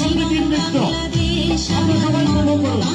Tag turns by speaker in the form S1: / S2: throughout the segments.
S1: সমিতির মিত্র
S2: আমরা সবাই মনে করুন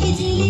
S2: Digi, digi.